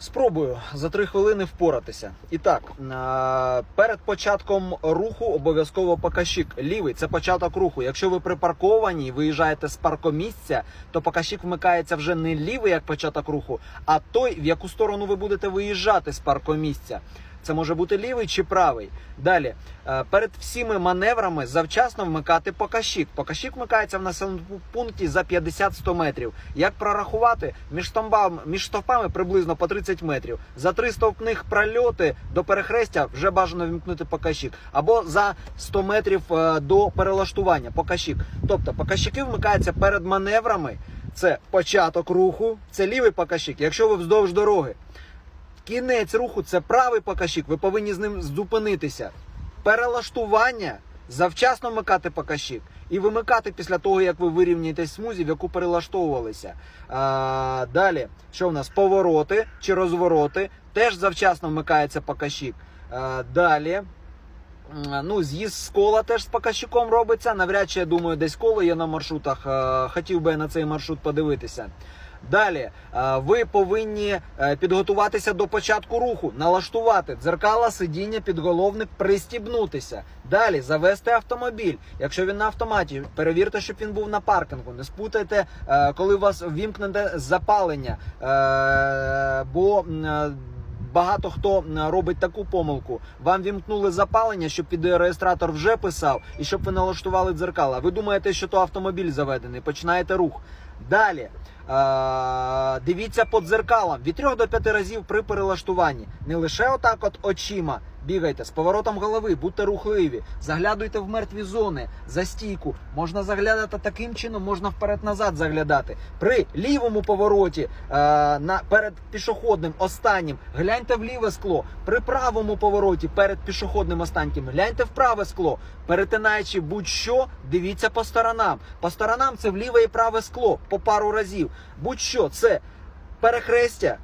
Спробую за три хвилини впоратися. І так, е, перед початком руху обов'язково покащик. Лівий це початок руху. Якщо ви припарковані і виїжджаєте з паркомісця, то покащик вмикається вже не лівий як початок руху, а той, в яку сторону ви будете виїжджати з паркомісця. Це може бути лівий чи правий. Далі, е, перед всіми маневрами завчасно вмикати покащик. Покащик вмикається в населеному пункті за 50-100 метрів. Як прорахувати? Між стовпами, між стовпами приблизно по 30 метрів. За три стовпних прольоти до перехрестя вже бажано вімкнути покащик. Або за 100 метрів е, до перелаштування покащик. Тобто покащики вмикаються перед маневрами. Це початок руху, це лівий покащик. Якщо ви вздовж дороги. Кінець руху це правий покащик, ви повинні з ним зупинитися. Перелаштування завчасно вмикати покащик і вимикати після того, як ви вирівняєтесь смузі, в яку перелаштовувалися. А, далі, що в нас? Повороти чи розвороти, теж завчасно вмикається покащик. А, далі. Ну, з'їзд з кола теж з покащиком робиться. Навряд чи я думаю, десь коло є на маршрутах. Хотів би я на цей маршрут подивитися. Далі е, ви повинні е, підготуватися до початку руху, налаштувати дзеркала, сидіння, підголовник, пристібнутися. Далі завести автомобіль. Якщо він на автоматі, перевірте, щоб він був на паркінгу. Не спутайте, е, коли вас вімкнете запалення. Бо Багато хто робить таку помилку. Вам вімкнули запалення, щоб відеореєстратор вже писав, і щоб ви налаштували дзеркала. Ви думаєте, що то автомобіль заведений, починаєте рух. Далі е- дивіться по дзеркалам від 3 до 5 разів при перелаштуванні. Не лише отак, от очима бігайте з поворотом голови, будьте рухливі, заглядуйте в мертві зони за стійку. Можна заглядати таким чином, можна вперед-назад заглядати. При лівому повороті е- на перед пішохідним останнім гляньте в ліве скло. При правому повороті перед пішохідним останнім гляньте в праве скло. Перетинаючи будь-що, дивіться по сторонам. По сторонам це в ліве і праве скло по пару разів. Будь-що це перехрестя,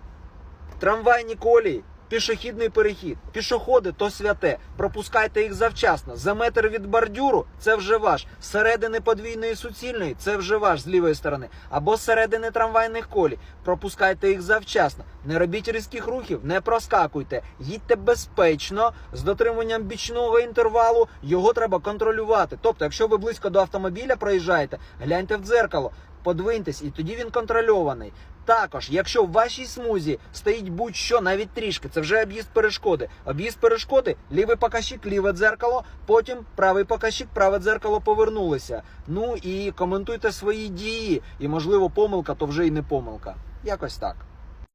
трамвайні колії. Пішохідний перехід, пішоходи то святе. Пропускайте їх завчасно. За метр від бордюру це вже ваш. Середини подвійної суцільної це вже ваш з лівої сторони. Або середини трамвайних колій. Пропускайте їх завчасно. Не робіть різких рухів, не проскакуйте. Їдьте безпечно з дотриманням бічного інтервалу. Його треба контролювати. Тобто, якщо ви близько до автомобіля проїжджаєте, гляньте в дзеркало. Подвиньтесь, і тоді він контрольований. Також, якщо в вашій смузі стоїть будь-що, навіть трішки, це вже об'їзд перешкоди. Об'їзд перешкоди, лівий покащик, ліве дзеркало, потім правий покащик, праве дзеркало повернулися. Ну і коментуйте свої дії. І можливо, помилка то вже й не помилка. Якось так.